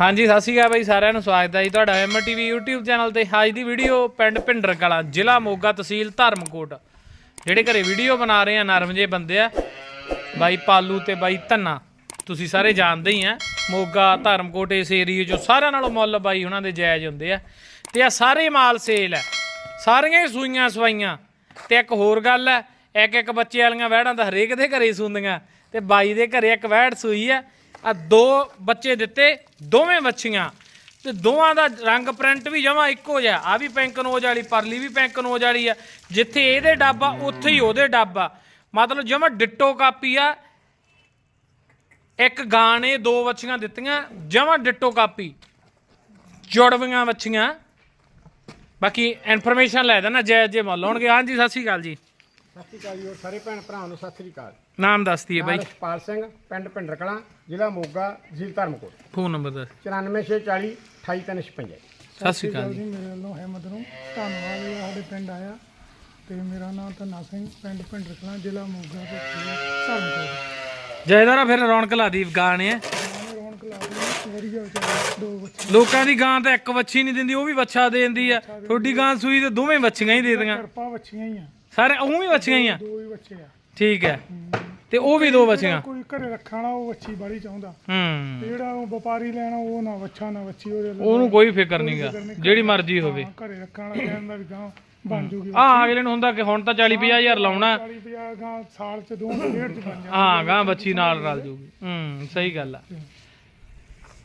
ਹਾਂਜੀ, ਸਤਿ ਸ਼੍ਰੀ ਅਕਾਲ ਬਾਈ, ਸਾਰਿਆਂ ਨੂੰ ਸਵਾਗਤ ਹੈ ਜੀ ਤੁਹਾਡਾ ਐਮ ਟੀਵੀ YouTube ਚੈਨਲ ਤੇ। ਅੱਜ ਦੀ ਵੀਡੀਓ ਪਿੰਡ ਭਿੰਡਰ ਕਲਾਂ ਜ਼ਿਲ੍ਹਾ ਮੋਗਾ ਤਹਿਸੀਲ ਧਰਮਕੋਟ। ਜਿਹੜੇ ਘਰੇ ਵੀਡੀਓ ਬਣਾ ਰਹੇ ਆ, ਨਰਮ ਜੇ ਬੰਦੇ ਆ, ਬਾਈ ਪਾਲੂ ਤੇ ਬਾਈ ਧੰਨਾ। ਤੁਸੀਂ ਸਾਰੇ ਜਾਣਦੇ ਹੀ ਆ, ਮੋਗਾ, ਧਰਮਕੋਟ, ਇਸ ਏਰੀਏ ਚੋਂ ਸਾਰਿਆਂ ਨਾਲੋਂ ਮੁੱਲ ਬਾਈ ਉਹਨਾਂ ਦੇ ਜਾਇਜ਼ ਹੁੰਦੇ ਆ। ਤੇ ਆ ਸਾਰੇ ਮਾਲ ਸੇਲ ਹੈ ਸਾਰੀਆਂ ਹੀ ਸੂਈਆਂ ਸਵਾਈਆਂ। ਤੇ ਇੱਕ ਹੋਰ ਗੱਲ ਹੈ ਇੱਕ ਇੱਕ ਬੱਚੇ ਵਾਲੀਆਂ ਵਹਿੜਾਂ ਤਾਂ ਹਰੇਕ ਦੇ ਘਰੇ ਸੁੰਦੀਆਂ। ਤੇ ਬਾਈ ਦੇ ਘਰੇ ਇੱਕ ਵਹਿੜ ਸੂਈ ਆ ਆ ਦੋ ਬੱਚੇ ਦਿੱਤੇ, ਦੋਵੇਂ ਬੱਚੀਆਂ ਤੇ ਦੋਵਾਂ ਦਾ ਰੰਗ ਪ੍ਰਿੰਟ ਵੀ ਜਮਾ ਇੱਕੋ ਜਿਹਾ। ਆ ਵੀ ਪੈਂਕ ਨੋਜ ਵਾਲੀ, ਪਰਲੀ ਵੀ ਪੈਂਕ ਨੋਜ ਵਾਲੀ ਆ। ਜਿੱਥੇ ਇਹਦੇ ਡੱਬ ਆ, ਉੱਥੇ ਹੀ ਉਹਦੇ ਡੱਬ ਆ। ਮਤਲਬ ਜਮਾ ਡਿੱਟੋ ਕਾਪੀ ਆ। ਇੱਕ ਗਾਣੇ ਦੋ ਵੱਛੀਆਂ ਦਿੱਤੀਆਂ, ਜਮਾ ਡਿੱਟੋ ਕਾਪੀ। ਜੁੜਵੀਆਂ ਵੱਛੀਆਂ। ਬਾਕੀ ਇਨਫੋਰਮੇਸ਼ਨ ਲੈ ਦੇਣਾ ਜੈ ਜੇ ਮੰਨ ਲਾਉਣਗੇ ਹਾਂਜੀ, ਸਤਿ ਸ਼੍ਰੀ ਅਕਾਲ ਜੀ। ਸਤਿ ਸ਼੍ਰੀ ਅਕਾਲ ਜੀ ਹੋਰ ਸਾਰੇ ਭੈਣ ਭਰਾਵਾਂ ਨੂੰ ਸਤਿ ਸ਼੍ਰੀ ਅਕਾਲ। ਨਾਮ ਦੱਸ ਦਈਏ ਬਾਈ। ਰਛਪਾਲ ਸਿੰਘ ਪਿੰਡ ਕਲਾਂ ਜ਼ਿਲ੍ਹਾ ਮੋਗਾ ਜ਼ਿਲ੍ਹਾ ਧਰਮਕੋਟ। ਫੋਨ ਨੰਬਰ ਦੱਸ। 94640 28356 ਸਤਿ ਸ਼੍ਰੀ ਅਕਾਲ ਜੀ। ਮੇਰੇ ਵੱਲੋਂ ਹਿੰਮਤ ਨੂੰ ਧੰਨਵਾਦ ਜੀ ਸਾਡੇ ਪਿੰਡ ਆਇਆ। ਤੇ ਮੇਰਾ ਨਾਮ ਧੰਨਾ ਸਿੰਘ ਪਿੰਡ ਪਿੰਡ ਰਖਣਾ ਜ਼ਿਲ੍ਹਾ ਮੋਗਾ ਤੇ ਧਰਮਪੁਰ ਜੈਦਾਰਾ ਫਿਰ ਰੌਣਕ ਲਾਦੀ ਗਾਂ ਨੇ ਮੈਂ ਰੌਣਕ ਲਾ ਦੀ ਵਧੀਆ ਵਿਚਾਰੇ ਦੋ ਬੱਚੇ ਲੋਕਾਂ ਦੀ ਗਾਂ ਤਾਂ ਇੱਕ ਵੱਛੀ ਨਹੀਂ ਦਿੰਦੀ ਉਹ ਵੀ ਵੱਛਾ ਦੇ ਦਿੰਦੀ ਆ। ਤੁਹਾਡੀ ਗਾਂ ਸੂਈ ਤੇ ਦੋਵੇਂ ਵੱਛੀਆਂ ਹੀ ਦੇ ਦੀਆਂ। ਕਿਰਪਾ ਬੱਚੀਆਂ ਹੀ ਆ। ਸਾਰੇ ਉਹ ਵੀ ਵੱਛੀਆਂ ਹੀ ਆ? ਦੋ ਹੀ ਬੱਚੇ ਆ ਠੀਕ ਹੈ। ਤੇ ਉਹ ਵੀ ਦੋ ਵੱਛੀਆਂ? ਕੋਈ ਘਰੇ ਰੱਖਣ ਵਾਲਾ ਉਹ ਬੱਚੀ ਬਾੜੀ ਚਾਹੁੰਦਾ। ਹੂੰ। ਤੇ ਜਿਹੜਾ ਉਹ ਵਪਾਰੀ ਲੈਣਾ ਉਹ ਨਾ ਵੱਛਾ ਨਾ ਵੱਛੀ ਉਹਦੇ ਲਈ ਉਹਨੂੰ ਕੋਈ ਫਿਕਰ ਨਹੀਂਗਾ ਜਿਹੜੀ ਮਰਜ਼ੀ ਹੋਵੇ। ਹਾਂ, ਘਰੇ ਰੱਖਣ ਵਾਲਾ ਕਹਿੰਦਾ ਵੀ ਗਾਂ ਬਣ ਜੂਗੀ ਆ ਅਗਲੇ ਨੂੰ ਹੁੰਦਾ ਕਿ ਹੁਣ ਤਾਂ 40 50 ਹਜ਼ਾਰ ਲਾਉਣਾ। 40 50 ਗਾਂ ਸਾਲ ਚ ਦੋ ਡੇਢ ਚ ਬਣ ਜਾ ਹਾਂ ਗਾਂ ਬੱਚੀ ਨਾਲ ਰਲ ਜੂਗੀ। ਹੂੰ ਸਹੀ ਗੱਲ ਆ।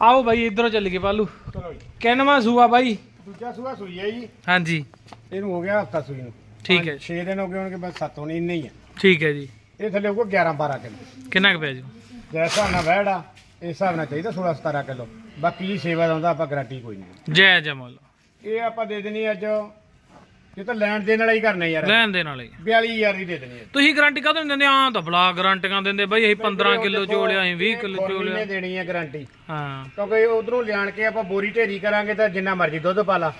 ਆਓ ਬਾਈ ਇਧਰੋਂ ਚੱਲ ਗਏ ਪਾਲੂ। ਚਲੋ ਜੀ। ਕਿੰਨਵਾਂ ਸੂਆ ਬਾਈ? ਦੂਜਾ ਸੂਆ ਸੂਈ ਹੈ ਜੀ। ਹਾਂਜੀ। ਇਹਨੂੰ ਹੋ ਗਿਆ ਹਫਤਾ ਸੂਈ ਨੂੰ। ਠੀਕ ਹੈ 6 ਦਿਨ ਹੋ ਗਏ ਹੋਣਗੇ ਬਸ 7 ਹੋਣੀ ਇੰਨੇ ਹੀ ਆ। ਠੀਕ ਹੈ ਜੀ। ਇਹ ਥੱਲੇ ਹੋਊਗਾ 11 12 ਕਿਲੋ। ਕਿੰਨਾ ਕੁ ਪਿਆ ਜੀ? ਜੈਸਾ ਨਾ ਵਹਿੜਾ ਇਸ ਹਿਸਾਬ ਨਾਲ ਚਾਹੀਦਾ 16 17 ਕਿਲੋ। ਬਾਕੀ ਜੀ ਸੇਵਾ ਦਾ ਹੁੰਦਾ ਆਪਾਂ ਗਾਰੰਟੀ ਕੋਈ ਨਹੀਂ। ਜੈ ਜਮਲ ਇਹ ਆਪਾਂ ਦੇ ਦੇਣੀ ਅੱਜ ਇਹ ਤਾਂ ਲੈਣ ਦੇਣ ਵਾਲਾ ਹੀ ਕਰਨਾ ਯਾਰ। ਲੈਣ ਦੇ ਨਾਲ ਹੀ। 42000 ਦੀ ਦੇ ਦੇਣੀ ਹੈ। ਤੁਸੀਂ ਗਾਰੰਟੀ ਕਾਹਦੋਂ ਨਹੀਂ ਦਿੰਦੇ? ਆਂ ਤਾਂ ਬਲਾ ਗਾਰੰਟੀਆਂ ਦਿੰਦੇ ਬਈ ਅਸੀਂ 15 ਕਿਲੋ ਚੋਲਿਆ ਅਸੀਂ 20 ਕਿਲੋ ਚੋਲਿਆ। ਦੇਣੀ ਹੈ ਗਾਰੰਟੀ। ਹਾਂ। ਕਿਉਂਕਿ ਉਧਰੋਂ ਲਿਆਣ ਕੇ ਆਪਾਂ ਬੋਰੀ ਢੇਰੀ ਕਰਾਂਗੇ ਤਾਂ ਜਿੰਨਾ ਮਰਜ਼ੀ ਦੁੱਧ ਪਾ ਲਾ।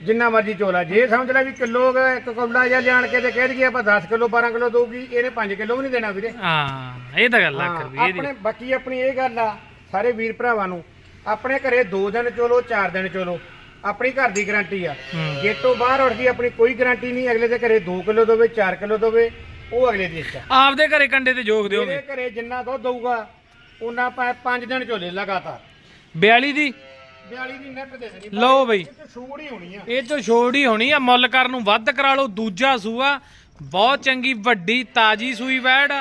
ਜਿੰਨਾ ਮਰਜ਼ੀ ਚੋਲਾ ਜੇ ਸਮਝ ਲੈ ਵੀ ਕਿਲੋ ਇੱਕ ਕੌਲਾ ਜਾਂ ਲਿਆਣ ਕੇ ਤੇ ਕਹਿ ਦਈਏ ਆਪਾਂ 10 ਕਿਲੋ 12 ਕਿਲੋ ਦਊਗੀ ਇਹਨੇ 5 ਕਿਲੋ ਵੀ ਨਹੀਂ ਦੇਣਾ ਵੀਰੇ। ਹਾਂ ਇਹ ਤਾਂ ਗੱਲ ਆ ਕਰ ਵੀ ਇਹਦੀ ਆਪਣੇ ਬਾਕੀ ਆਪਣੀ ਇਹ ਗੱਲ ਆ ਸਾਰੇ ਵੀਰ ਭਰਾਵਾਂ ਨੂੰ ਆਪਣੇ ਘਰੇ 2 ਦਿਨ ਚੋਲੋ 4 ਦਿਨ ਚੋਲੋ ਆਪਣੀ ਘਰ ਦੀ ਗਾਰੰਟੀ ਆ। ਹੂੰ। ਗੇਟੋਂ ਬਾਹਰ ਉੱਠ ਗਈ ਆਪਣੀ ਕੋਈ ਗਾਰੰਟੀ ਨਹੀਂ ਅਗਲੇ ਦੇ ਘਰੇ 2 ਕਿਲੋ ਦੇਵੇ 4 ਕਿਲੋ ਦੇਵੇ ਉਹ ਅਗਲੇ ਦੀ ਇੱਛਾ। ਆਪਦੇ ਘਰੇ ਕੰਡੇ ਤੇ ਜੋਗ ਦਿਓਗੇ ਮੇਰੇ ਘਰੇ ਜਿੰਨਾ ਦੁੱਧ ਦਊਗਾ ਉਹਨਾਂ ਪਾ 5 ਦਿਨ ਚੋਲੇ ਲਗਾਤਾਰ। 42 ਦੀ? 42 ਦੀ ਨੈਟ ਦੇ ਦੇਣੀ ਲਓ ਬਈ। ਇਹ ਛੂੜ ਹੀ ਹੋਣੀ ਆ। ਇਹ ਤੋਂ ਛੋੜ ਹੀ ਹੋਣੀ ਆ ਮੁੱਲ ਕਰਨ ਨੂੰ ਵੱਧ ਕਰਾ ਲਓ ਦੂਜਾ ਸੂਆ ਬਹੁਤ ਚੰਗੀ ਵੱਡੀ ਤਾਜੀ ਸੂਈ ਵੈੜ।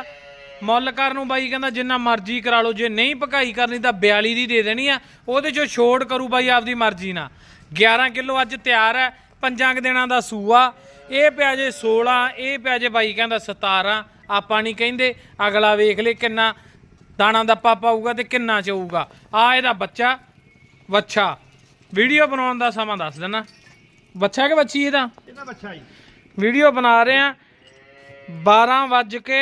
ਮੁੱਲ ਕਰਨ ਨੂੰ ਬਾਈ ਕਹਿੰਦਾ ਜਿੰਨਾ ਮਰਜ਼ੀ ਕਰਾ ਲਓ ਜੇ ਨਹੀਂ ਭਕਾਈ ਕਰਨੀ ਤਾਂ 42 ਦੀ ਦੇ ਦੇਣੀ ਆ। ਉਹਦੇ ਚੋਂ ਛੋੜ ਕਰੂ ਬਾਈ ਆਪਦੀ ਮਰਜ਼ੀ ਨਾਲ। 11 ਕਿਲੋ ਅੱਜ ਤਿਆਰ ਹੈ ਪੰਜਾਂ ਕੁ ਦਿਨਾਂ ਦਾ ਸੂਆ। ਇਹ ਪਿਆ ਜੇ 16 ਇਹ ਪਿਆ ਜੇ ਬਾਈ ਕਹਿੰਦਾ 17 ਆਪਾਂ ਨਹੀਂ ਕਹਿੰਦੇ ਅਗਲਾ ਵੇਖ ਲੈ ਕਿੰਨਾ ਦਾਣਾ ਦੱਪਾ ਪਾਊਗਾ ਤੇ ਕਿੰਨਾ ਚਊਗਾ। ਆ ਇਹਦਾ ਬੱਚਾ ਵੱਛਾ। ਵੀਡੀਓ ਬਣਾਉਣ ਦਾ ਸਮਾਂ ਦੱਸ ਦੇਣਾ ਬੱਚਾ ਕਿ ਬੱਚੀ ਇਹਦਾ? ਇਹਦਾ ਬੱਚਾ ਜੀ। ਵੀਡੀਓ ਬਣਾ ਰਹੇ ਆ 12 ਵੱਜ ਕੇ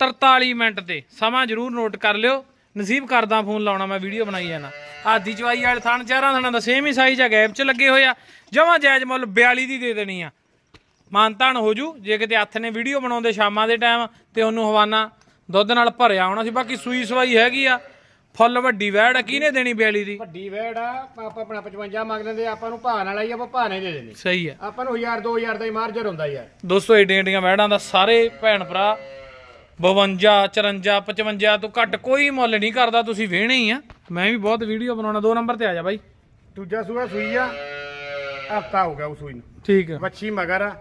43 ਮਿੰਟ ਤੇ। ਸਮਾਂ ਜਰੂਰ ਨੋਟ ਕਰ ਲਿਓ। ਨਸੀਬ ਕਰਦਾ ਫੋਨ ਲਾਉਣਾ ਮੈਂ ਵੀਡੀਓ ਬਣਾਈ ਜਾਣਾ। ਆਦੀ ਚਵਾਈ ਵਾਲੇ ਥਣ ਚਾਰਾਂ ਥਣਾਂ ਦਾ ਸੇਮ ਹੀ ਸਾਈਜ਼ ਆ ਗੈਪ 'ਚ ਲੱਗੇ ਹੋਏ ਆ। ਜਮਾਂ ਜਾਇਜ਼ ਮੁੱਲ 42 ਦੀ ਦੇ ਦੇਣੀ ਆ। ਮਾਨਤਾਨ ਹੋ ਜੂ। ਜੇ ਕਿਤੇ ਹੱਥ ਨੇ ਵੀਡੀਓ ਬਣਾਉਂਦੇ ਸ਼ਾਮਾਂ ਦੇ ਟਾਈਮ ਤੇ ਉਹਨੂੰ ਹਵਾਨਾ ਦੁੱਧ ਨਾਲ ਭਰਿਆ ਹੋਣਾ ਸੀ ਬਾਕੀ ਸੂਈ ਸਵਾਈ ਹੈਗੀ ਆ। ਫੁੱਲ ਵੱਡੀ ਵੈੜ ਆ, ਕਿਹਨੇ ਦੇਣੀ 42 ਦੀ? ਵੱਡੀ ਵੇੜ ਆ ਆਪਾਂ ਆਪਣਾ 55 ਮੰਗ ਲੈਂਦੇ ਆਪਾਂ ਨੂੰ ਭਾਅ ਨਾਲ ਆਈ ਆਪਾਂ ਨਹੀਂ ਦੇ ਦੇਣੀ ਸਹੀ ਆ। ਆਪਾਂ ਨੂੰ 1000 2000 ਦਾ ਹੀ ਮਾਰਜਰ ਹੁੰਦਾ ਯਾਰ। ਦੋਸਤੋ ਏਡੀਆਂ ਏਡੀਆਂ ਵੈੜਾਂ ਦਾ ਸਾਰੇ ਭੈਣ ਭਰਾ 52 54 55 ਤੋਂ ਘੱਟ ਕੋਈ ਮੁੱਲ ਨਹੀਂ ਕਰਦਾ ਤੁਸੀਂ ਵੇਹਣੇ ਹੀ ਆ। ਮੈਂ ਵੀ ਬਹੁਤ ਵੀਡੀਓ ਬਣਾਉਣਾ ਦੋ ਨੰਬਰ ਤੇ ਆ ਜਾ ਬਾਈ। ਦੂਜਾ ਸੂਆ ਸੂਈ ਆ ਹਫਤਾ ਹੋ ਗਿਆ ਉਹ ਸੂਈ ਨੂੰ। ਠੀਕ ਆ। ਵੱਛੀ ਮਗਰ ਆ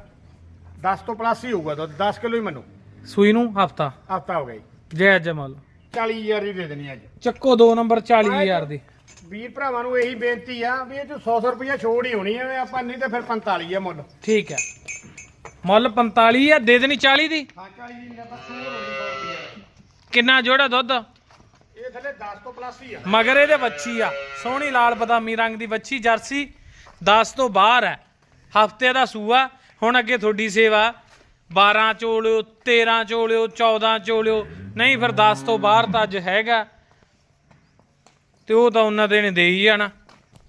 10 ਤੋਂ ਪਲੱਸ ਹੀ ਹੋਊਗਾ ਦੁੱਧ 10 ਕਿਲੋ ਹੀ ਮੰਨੋ। ਸੂਈ ਨੂੰ ਹਫਤਾ। ਹਫਤਾ ਹੋ ਗਿਆ ਜੀ। ਜੈ ਜਮਲ 40000 ਦੀ ਦੇ ਦੇਣੀ ਅੱਜ। ਚੱਕੋ ਦੋ ਨੰਬਰ 40000 ਦੀ। ਵੀਰ ਭਰਾਵਾਂ ਨੂੰ ਇਹੀ ਬੇਨਤੀ ਆ ਵੀ ਇਹ ਚ 100 100 ਰੁਪਇਆ ਛੋੜ ਹੀ ਹੋਣੀ ਐ ਆਪਾਂ ਨਹੀਂ ਤੇ ਫਿਰ 45 ਆ ਮੁੱਲ। ਠੀਕ ਹੈ। ਮੁੱਲ 45 ਆ ਦੇ ਦੇਣੀ 40 ਦੀ? ਹਾਂ 40 ਦੀ ਨੰਬਰ ਛੋੜ ਹੋਣੀ 100 ਰੁਪਇਆ ਕਿੰਨਾ ਜੋੜਾ ਦੁੱਧ? ਇਹ ਥੱਲੇ 10 ਤੋਂ ਪਲੱਸ ਹੀ ਆ। ਮਗਰ ਇਹਦੇ ਵੱਛੀ ਆ। ਸੋਹਣੀ ਲਾਲ ਬਦਾਮੀ ਰੰਗ ਦੀ ਵੱਛੀ ਜਰਸੀ। 10 ਤੋਂ ਬਾਹਰ ਹੈ। ਹਫ਼ਤੇ ਦਾ ਸੂਆ। ਹੁਣ ਅੱਗੇ ਤੁਹਾਡੀ ਸੇਵਾ। 12 ਚੋਲਿਓ 13 ਚੋਲਿਓ 14 ਚੋਲਿਓ। ਨਹੀਂ, ਫਿਰ 10 ਤੋਂ ਬਾਹਰ ਤਾਂ ਅੱਜ ਹੈਗਾ। ਤੇ ਉਹ ਤਾਂ ਉਹਨਾਂ ਦੇ ਨੇ ਦੇ ਹੀ ਜਾਣਾ।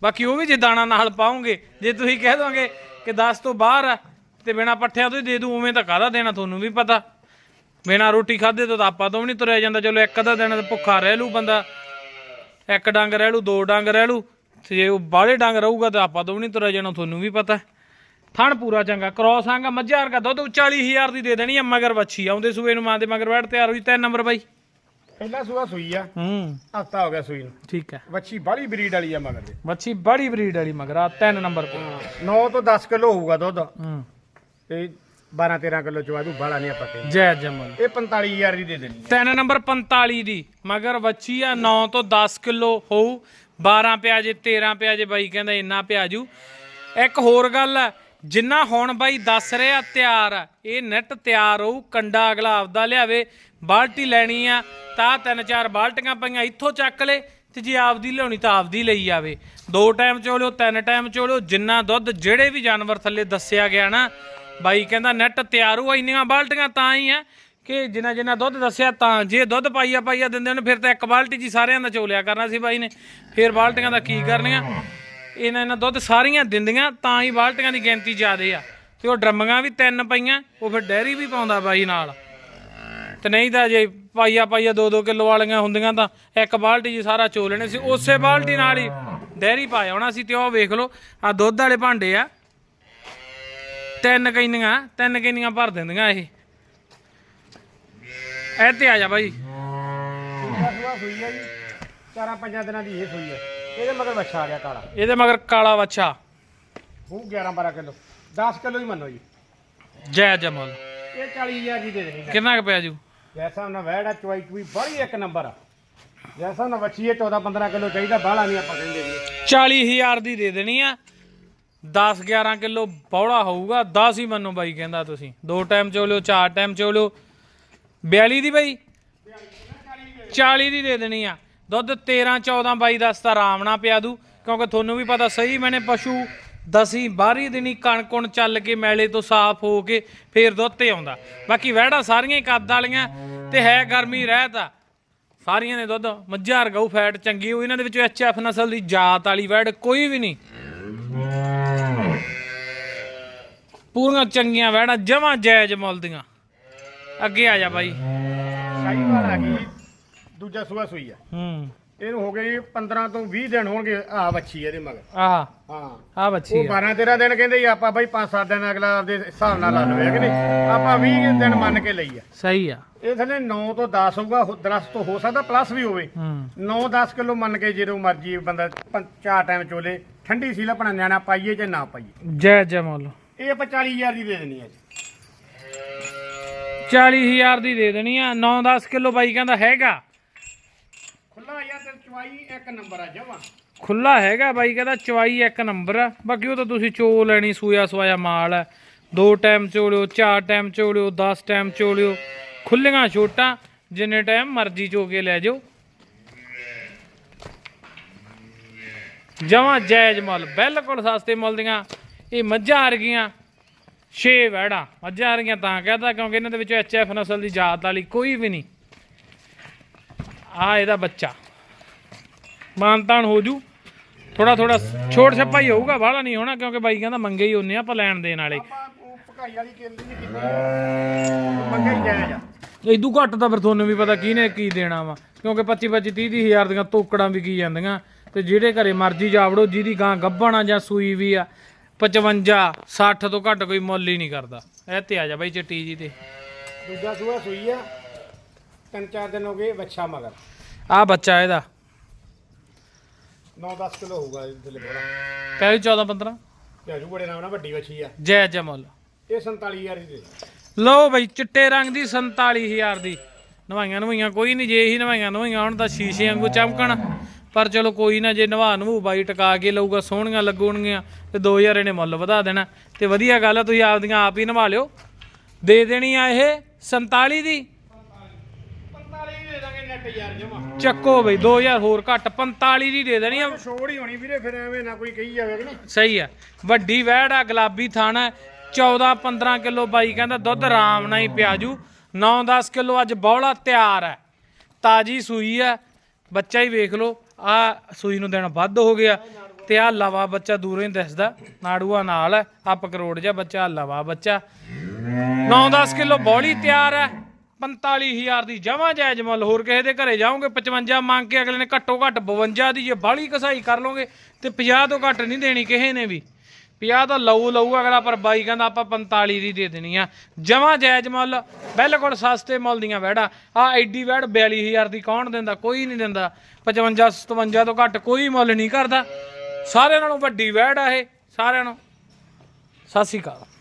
ਬਾਕੀ ਉਹ ਵੀ ਜੇ ਦਾਣਾ ਨਾਲ ਪਾਉਂਗੇ, ਜੇ ਤੁਸੀਂ ਕਹਿ ਦੋਗੇ ਕਿ 10 ਤੋਂ ਬਾਹਰ ਆ, ਤੇ ਬਿਨਾ ਪੱਠਿਆਂ ਤੋਂ ਹੀ ਦੇ ਦੂ, ਉਵੇਂ ਤਾਂ ਕਾਹਦਾ ਦੇਣਾ ਤੁਹਾਨੂੰ ਵੀ ਪਤਾ। ਬਿਨਾ ਰੋਟੀ ਖਾਦੇ ਤੋਂ ਤਾਂ ਆਪਾਂ ਤੋਂ ਵੀ ਨਹੀਂ ਤੁਰਿਆ ਜਾਂਦਾ। ਚਲੋ, ਇੱਕ ਅੱਧਾ ਦਿਨ ਤਾਂ ਭੁੱਖਾ ਰਹਿ ਲੂ ਬੰਦਾ। ਇੱਕ ਡੰਗ ਰਹਿ ਲੂ ਦੋ ਡੰਗ ਰਹਿ ਲੂ ਤੇ ਜੇ ਉਹ ਬਾਹਲੇ ਡੰਗ ਰਹੂਗਾ ਤਾਂ ਆਪਾਂ ਤੋਂ ਵੀ ਨਹੀਂ ਤੁਰਿਆ ਜਾਣਾ, ਤੁਹਾਨੂੰ ਵੀ ਪਤਾ। ਥਣ ਪੂਰਾ ਚੰਗਾ ਕ੍ਰੋਸ ਆਂਗਾ ਮੱਝਾਂ ਵਰਗਾ ਦੁੱਧ 40000 ਦੀ ਦੇ ਦੇਣੀ ਆ ਮਗਰ ਵੱਛੀ ਆਉਂਦੇ ਸੂਏ ਨੂੰ ਮਾਂ ਦੇ ਮਗਰ ਬੈਠ ਤਿਆਰ ਹੋਈ ਤਿੰਨ ਨੰਬਰ ਬਾਈ। ਪਹਿਲਾ ਸੂਆ ਸੂਈ ਆ। ਹੂੰ। ਹਫਤਾ ਹੋ ਗਿਆ ਸੂਈ ਨੂੰ। ਠੀਕ ਹੈ। ਵੱਛੀ ਬਾਹਲੀ ਬਰੀਡ ਵਾਲੀ ਆ ਮਗਰ ਦੇ। ਵੱਛੀ ਬੜੀ ਬਰੀਡ ਵਾਲੀ ਮਗਰ ਆ ਤਿੰਨ ਨੰਬਰ ਤੇ 9 ਤੋਂ 10 ਕਿਲੋ ਹੋਊਗਾ ਦੁੱਧ। ਹੂੰ। ਤੇ 12 13 ਕਿਲੋ ਚਵਾਦੂ ਬਾਹਲਾ ਨਹੀਂ ਆਪਾਂ ਕਹਿੰਦੇ ਜੈ ਜਮਲ। ਇਹ 45000 ਦੀ ਦੇ ਦੇਣੀ ਤਿੰਨ ਨੰਬਰ 45 ਦੀ ਮਗਰ ਵੱਛੀ ਆ 9 ਤੋਂ 10 ਕਿਲੋ ਹੋਊ। 12 ਪਿਆ ਜੇ 13 ਪਿਆ ਜੇ ਬਾਈ ਕਹਿੰਦਾ ਇੰਨਾ ਪਿਆ ਜੂ। ਇੱਕ ਹੋਰ ਗੱਲ ਹੈ ਜਿੰਨਾ ਹੁਣ ਬਾਈ ਦੱਸ ਰਿਹਾ ਤਿਆਰ ਆ ਇਹ ਨੈਟ ਤਿਆਰ ਹੋਊ, ਕੰਡਾ ਅਗਲਾ ਆਪਦਾ ਲਿਆਵੇ, ਬਾਲਟੀ ਲੈਣੀ ਆ, ਤਾਂ ਤਿੰਨ ਚਾਰ ਬਾਲਟੀਆਂ ਪਈਆਂ, ਇੱਥੋਂ ਚੱਕ ਲੈ, ਤੇ ਜੇ ਆਪਦੀ ਲਿਆਉਣੀ ਤਾਂ ਆਪਦੀ ਲਈ ਜਾਵੇ ਦੋ ਟਾਈਮ ਚੋਲਿਓ, ਤਿੰਨ ਟਾਈਮ ਚੋਲਿਓ, ਜਿੰਨਾ ਦੁੱਧ ਜਿਹੜੇ ਵੀ ਜਾਨਵਰ ਥੱਲੇ ਦੱਸਿਆ ਗਿਆ ਨਾ, ਬਾਈ ਕਹਿੰਦਾ ਨੈਟ ਤਿਆਰ ਹੋਊ, ਇੰਨੀਆਂ ਬਾਲਟੀਆਂ ਤਾਂ ਹੀ ਆ ਕਿ ਜਿੰਨਾ ਜਿੰਨਾ ਦੁੱਧ ਦੱਸਿਆ ਤਾਂ ਜੇ ਦੁੱਧ ਪਾਈਆ ਪਾਈਆ ਦਿੰਦੇ ਨੇ ਫਿਰ ਤਾਂ ਇੱਕ ਬਾਲਟੀ ਜੀ ਸਾਰਿਆਂ ਦਾ ਚੋਲਿਆ ਕਰਨਾ ਸੀ ਬਾਈ ਨੇ। ਫਿਰ ਬਾਲਟੀਆਂ ਦਾ ਕੀ ਕਰਨੀਆਂ? ਇਹਨਾਂ ਇਹਨਾਂ ਦੁੱਧ ਸਾਰੀਆਂ ਦਿੰਦੀਆਂ, ਤਾਂ ਹੀ ਬਾਲਟੀਆਂ ਦੀ ਗਿਣਤੀ ਜ਼ਿਆਦੇ ਆ। ਤੇ ਉਹ ਡਰਮੀਆਂ ਵੀ ਤਿੰਨ ਪਈਆਂ, ਉਹ ਫਿਰ ਡੈਰੀ ਵੀ ਪਾਉਂਦਾ ਬਾਈ ਨਾਲ। ਤੇ ਨਹੀਂ ਤਾਂ ਜੇ ਪਾਈਆ ਪਾਈਆ 2-2 ਕਿਲੋ ਵਾਲੀਆਂ ਹੁੰਦੀਆਂ ਤਾਂ ਇੱਕ ਬਾਲਟੀ ਜੀ ਸਾਰਾ ਚੋ ਲੈਣੇ ਸੀ। ਉਸੇ ਬਾਲਟੀ ਨਾਲ ਹੀ ਡੈਰੀ ਪਾਇਆ ਹੋਣਾ ਸੀ ਤੇ ਉਹ ਵੇਖ ਲਓ ਆ ਦੁੱਧ ਵਾਲੇ ਭਾਂਡੇ ਆ। ਤਿੰਨ ਕੈਨੀਆਂ ਤਿੰਨ ਕੈਨੀਆਂ ਭਰ ਦਿੰਦੀਆਂ ਇਹ। ਇਹ ਤੇ ਆ ਜਾ ਬਾਈ। ਸੂਆ ਸੂਆ ਸੂਈ ਆ ਜੀ ਚਾਰਾਂ ਪੰਜਾਂ ਦਿਨਾਂ ਦੀ ਇਹ ਸੂਈ ਆ। ਇਹਦੇ ਮਗਰ ਵੱਛਾ ਆ ਗਿਆ ਕਾਲਾ। ਇਹਦੇ ਮਗਰ ਕਾਲਾ ਵੱਛਾ। ਉਹ 11 12 ਕਿਲੋ। 10 ਕਿਲੋ ਹੀ ਮੰਨੋ ਜੀ। ਜੈ ਜਮਲ ਇਹ 40000 ਦੀ ਦੇ ਦੇਣੀ ਕਿੰਨਾ ਕੁ ਪਿਆ ਜੂ? ਜੈਸਾ ਨਾ ਵੈੜਾ ਚਵਾਈ ਚੁਈ ਬੜੀ ਇੱਕ ਨੰਬਰ ਆ। ਜੈਸਾ ਨਾ ਵੱਛੀ ਇਹ 14 15 ਕਿਲੋ ਚਾਹੀਦਾ ਬਾਹਲਾ ਨਹੀਂ ਆਪਾਂ ਕਹਿੰਦੇ ਜੀ। 40000 ਦੀ ਦੇ ਦੇਣੀ ਆ। 10 11 ਕਿਲੋ ਬੌੜਾ ਹੋਊਗਾ 10 ਹੀ ਮੰਨੋ ਬਾਈ ਕਹਿੰਦਾ ਤੁਸੀਂ। ਦੋ ਟਾਈਮ ਚੋ ਲਿਓ ਚਾਰ ਟਾਈਮ ਚੋ ਲਿਓ 42 ਦੀ ਬਾਈ। 40 ਦੀ ਦੇ ਦੇਣੀ ਆ। ਦੁੱਧ 13 14 22 10 ਤਾਂ ਆਰਾਮ ਨਾਲ ਪਿਆ ਦੂ ਕਿਉਂਕਿ ਤੁਹਾਨੂੰ ਵੀ ਪਤਾ ਸਹੀ ਮੈਨੇ ਪਸ਼ੂ ਦਸੀ, ਬਾਰੀ ਦਿਨੀ ਕਣਕੁਣ ਚੱਲ ਕੇ ਮੈਲੇ ਤੋਂ ਸਾਫ਼ ਹੋ ਕੇ ਫੇਰ ਦੁੱਧ ਤੇ ਆਉਂਦਾ। ਬਾਕੀ ਵਹਿੜਾ ਸਾਰੀਆਂ ਕੱਦ ਵਾਲੀਆਂ, ਤੇ ਹੈ ਗਰਮੀ, ਰਹਿਤ ਆ। ਸਾਰੀਆਂ ਨੇ ਦੁੱਧ, ਮੱਝਾਂ ਰਗਾਉ ਫੈਟ ਚੰਗੀ ਹੋਈ ਇਹਨਾਂ ਦੇ ਐਚ ਐਫ ਨਸਲ ਦੀ ਜਾਤ ਵਾਲੀ ਵੈੜ ਕੋਈ ਵੀ ਨਹੀਂ। ਪੂਰੀਆਂ ਚੰਗੀਆਂ ਵੈੜਾਂ ਜਮਾਂ ਜਾਇਜ਼ ਮੁੱਲ ਦੀਆਂ। ਅੱਗੇ ਆ ਜਾ ਬਾਈ। ਸਾਈਵਾਲ ਆ ਗਈ। ਦੂਜਾ ਸੂਆ ਸੂਈ ਆ। ਹੂੰ। ਇਹਨੂੰ ਹੋ ਗਏ ਜੀ 15 ਤੋਂ 20 ਦਿਨ ਹੋਣਗੇ ਆ ਵੱਛੀ ਇਹਦੇ ਮਗਰ। ਆਹ। ਹਾਂ। ਆ। ਬੱਚੀ ਉਹ ਆ 12 13 ਦਿਨ ਕਹਿੰਦੇ ਜੀ ਆਪਾਂ ਬਈ 5-7 ਦਿਨ ਅਗਲਾ ਆਪਦੇ ਹਿਸਾਬ ਨਾਲ ਲਾ ਲਵੇ ਕਿ ਨਹੀਂ? ਆਪਾਂ 20 ਦਿਨ ਮੰਨ ਕੇ ਲਈ ਆ। ਸਹੀ ਆ। ਇਹ ਥੱਲੇ 9 ਤੋਂ 10 ਹੋਊਗਾ 10 ਤੋਂ ਹੋ ਸਕਦਾ ਪਲੱਸ ਵੀ ਹੋਵੇ। ਹੂੰ। 9-10 ਕਿਲੋ ਮੰਨ ਕੇ ਜਦੋਂ ਮਰਜ਼ੀ ਬੰਦਾ ਪੰ- ਚਾਰ ਟਾਈਮ ਚੋਲੇ ਠੰਡੀ ਸੀ ਆਪਣਾ ਨਿਆਣਾ ਪਾਈਏ ਜਾਂ ਨਾ ਪਾਈਏ। ਜੈ ਜੈ ਮੁੱਲ। ਇਹ ਆਪਾਂ 40000 ਦੀ ਦੇ ਦੇਣੀ ਹੈ ਜੀ। 40000 ਦੀ ਦੇ ਦੇਣੀ ਆ 9-10 ਕਿਲੋ ਬਾਈ ਕਹਿੰਦਾ ਹੈਗਾ। ਖੁੱਲਾ ਯਾਰ ਤੇ ਚਵਾਈ ਇੱਕ ਨੰਬਰ ਆ ਜਮਾ। ਖੁੱਲਾ ਹੈਗਾ ਬਾਈ, ਕਹਿੰਦਾ ਚਵਾਈ ਇੱਕ ਨੰਬਰ ਆ। ਬਾਕੀ ਉਹ ਤਾਂ ਤੁਸੀਂ ਚੋ ਲੈਣੀ ਸੂਆ ਸਵਾਇਆ ਮਾਲ ਹੈ ਦੋ ਟਾਈਮ ਚੋਲਿਓ ਚਾਰ ਟਾਈਮ ਚੋਲਿਓ 10 ਟਾਈਮ ਚੋਲਿਓ ਖੁੱਲੀਆਂ ਛੋਟਾਂ, ਜਿੰਨੇ ਟਾਈਮ ਮਰਜ਼ੀ ਚੋ ਕੇ ਲੈ ਜਾਓ। ਜਮਾਂ ਜਾਇਜ਼ ਮੁੱਲ, ਬਿਲਕੁਲ ਸਸਤੇ ਮੁੱਲ ਦੀਆਂ। ਇਹ ਮੱਝਾਂ ਆ ਰਗੀਆਂ ਛੇ ਵੈੜਾਂ ਮੱਝਾਂ ਆ ਰਗੀਆਂ ਤਾਂ ਕਹਦਾ ਕਿਉਂਕਿ ਇਹਨਾਂ ਦੇ ਵਿੱਚ ਐਚਐਫ ਨਸਲ ਦੀ ਜਾਤ ਵਾਲੀ ਕੋਈ ਵੀ ਨਹੀਂ। ਆ ਇਹਦਾ ਬੱਚਾ। ਮਾਨਤਾਨ ਹੋ ਜੂ। ਥੋੜਾ ਥੋੜਾ ਛੋਟ ਛੱਪਾ ਹੀ ਹੋਊਗਾ ਬਾਹਲਾ ਨਹੀਂ ਹੋਣਾ ਕਿਉਂਕਿ ਬਾਈ ਕਹਿੰਦਾ ਮੰਗੇ ਹੀ ਹੁੰਨੇ ਆਪਾਂ ਲੈਣ ਦੇਣ ਵਾਲੇ। ਭਕਾਈ ਵਾਲੀ ਕੇਲੀ ਨਹੀਂ ਕੀਤੀ ਮੰਗੇ ਹੀ ਜਾਇਜ਼ ਆ ਇਦੂ ਘੱਟ ਤਾਂ ਫਿਰ ਤੁਹਾਨੂੰ ਵੀ ਪਤਾ ਕਿਹਨੇ ਕੀ ਦੇਣਾ ਵਾ। ਕਿਉਂਕਿ 25 25 30 30 ਹਜ਼ਾਰ ਦੀਆਂ ਤੋਕੜਾਂ ਵੀ ਕੀ ਜਾਂਦੀਆਂ। ਤੇ ਜਿਹੜੇ ਘਰੇ ਮਰਜ਼ੀ ਜਾਵੜੋ ਜਿਹਦੀ ਗਾਂ ਗੱਭਣ ਆ ਜਾਂ ਸੂਈ ਵੀ ਆ 55 60 ਤੋਂ ਘੱਟ ਕੋਈ ਮੁੱਲ ਹੀ ਨਹੀਂ ਕਰਦਾ। ਇਹ ਤੇ ਆ ਜਾ ਬਾਈ ਚਿੱਟੀ ਜੀ ਤੇ। ਦੂਜਾ ਸੂਆ ਸੂਈ ਆ। ਤਿੰਨ ਚਾਰ ਦਿਨ ਹੋ ਗਏ ਵੱਛਾ ਮਗਰ। ਆ ਬੱਚਾ ਇਹਦਾ। 9-10 ਕਿਲੋ ਹੋਊਗਾ ਇਹਦੇ ਥੱਲੇ ਬੋਲਾ ਪਹਿਲੀ 14 15 ਪਿਆਜੂ ਬੜੇ ਨਾਮ ਨਾਲ ਵੱਡੀ ਵੱਛੀ ਆ। ਜੈ ਜੈ ਮੁੱਲ। ਇਹ 47000 ਦੀ। ਲਓ ਬਈ ਚਿੱਟੇ ਰੰਗ ਦੀ 47000 ਦੀ। ਨਵਾਈਆਂ ਨਵਾਈਆਂ ਕੋਈ ਨਹੀਂ ਜੇ ਇਹੀ ਨਵਾਈਆਂ ਨਵਾਈਆਂ ਹੁਣ ਤਾਂ ਸ਼ੀਸ਼ੇ ਵਾਂਗੂ ਚਮਕਣ। ਪਰ ਚਲੋ ਕੋਈ ਨਾ ਜੇ ਨਵਾ ਨਵੂ ਬਾਈ ਟਕਾ ਕੇ ਲਊਗਾ ਸੋਹਣੀਆਂ ਲੱਗਣਗੀਆਂ। ਤੇ 2000 ਇਹਨੇ ਮੁੱਲ ਵਧਾ ਦੇਣਾ। ਤੇ ਵਧੀਆ ਗੱਲ ਆ ਤੁਸੀਂ ਆਪਦੀਆਂ ਆਪ ਹੀ ਨਵਾ ਲਿਓ। ਦੇ ਦੇਣੀ ਆ ਇਹ 47 ਦੀ। 45 ਨੈਟ ਯਾਰ ਜਮਾ। ਚੱਕੋ ਬਈ 2000 ਹੋਰ ਘੱਟ 45 ਦੀ ਦੇ ਦੇਣੀ ਆ। ਛੋੜ ਹੀ ਹੋਣੀ ਵੀਰੇ ਫਿਰ ਐਵੇਂ ਨਾ ਕੋਈ ਕਹੀ ਜਾਵੇ ਕਿ ਨਹੀਂ। ਸਹੀ ਆ। ਵੱਡੀ ਵਹਿੜ ਆ ਗੁਲਾਬੀ ਥਾਣਾ 14 15 ਕਿਲੋ ਬਾਈ ਕਹਿੰਦਾ ਦੁੱਧ ਆਰਾਮ ਨਾਲ ਹੀ ਪਿਆਜੂ। 9 10 ਕਿਲੋ ਅੱਜ ਬੌਲਾ ਤਿਆਰ ਹੈ ਤਾਜੀ ਸੂਈ ਆ। ਬੱਚਾ ਹੀ ਵੇਖ ਲਓ ਆ ਸੂਈ ਨੂੰ ਦਿਨ ਵੱਧ ਹੋ ਗਿਆ। ਤੇ ਆ ਲਵਾ ਬੱਚਾ ਦੂਰੋਂ ਹੀ ਦਿਸਦਾ। ਨਾੜੂਆ ਨਾਲ ਹੈ ਆ ਪਕਰੋੜ ਜਿਹਾ ਬੱਚਾ ਲਵਾ ਬੱਚਾ। 9 10 ਕਿਲੋ ਬੌਲੀ ਤਿਆਰ ਹੈ 45000 ਦੀ ਜਮਾ ਜਾਇਜ਼ ਮੁੱਲ। ਹੋਰ ਕਿਸੇ ਦੇ ਘਰੇ ਜਾਓਗੇ 55 ਮੰਗ ਕੇ ਅਗਲੇ ਨੇ ਘੱਟੋ ਘੱਟ 52 ਦੀ ਜੇ ਬਾਹਲੀ ਕਸਾਈ ਕਰ ਲੋਗੇ ਤੇ 50 ਤੋਂ ਘੱਟ ਨਹੀਂ ਦੇਣੀ ਕਿਸੇ ਨੇ ਵੀ। 50 ਤਾਂ ਲਊ ਲਊ ਅਗਲਾ, ਪਰ ਬਾਈ ਕਹਿੰਦਾ ਆਪਾਂ 45 ਦੀ ਦੇ ਦੇਣੀ ਆ। ਜਮਾ ਜਾਇਜ਼ ਮੁੱਲ, ਬਿਲਕੁਲ ਸਸਤੇ ਮੁੱਲ ਦੀਆਂ ਵੈੜਾ ਆ ਐਡੀ ਵੈੜ 42000 ਦੀ ਕੌਣ ਦਿੰਦਾ? ਕੋਈ ਨਹੀਂ ਦਿੰਦਾ। 55 57 ਤੋਂ ਘੱਟ ਕੋਈ ਮੁੱਲ ਨਹੀਂ ਕਰਦਾ। ਸਾਰਿਆਂ ਨਾਲੋਂ ਵੱਡੀ ਵੈੜ ਆ ਇਹ, ਸਾਰਿਆਂ ਨੂੰ ਸਤਿ ਸ਼੍ਰੀ ਅਕਾਲ।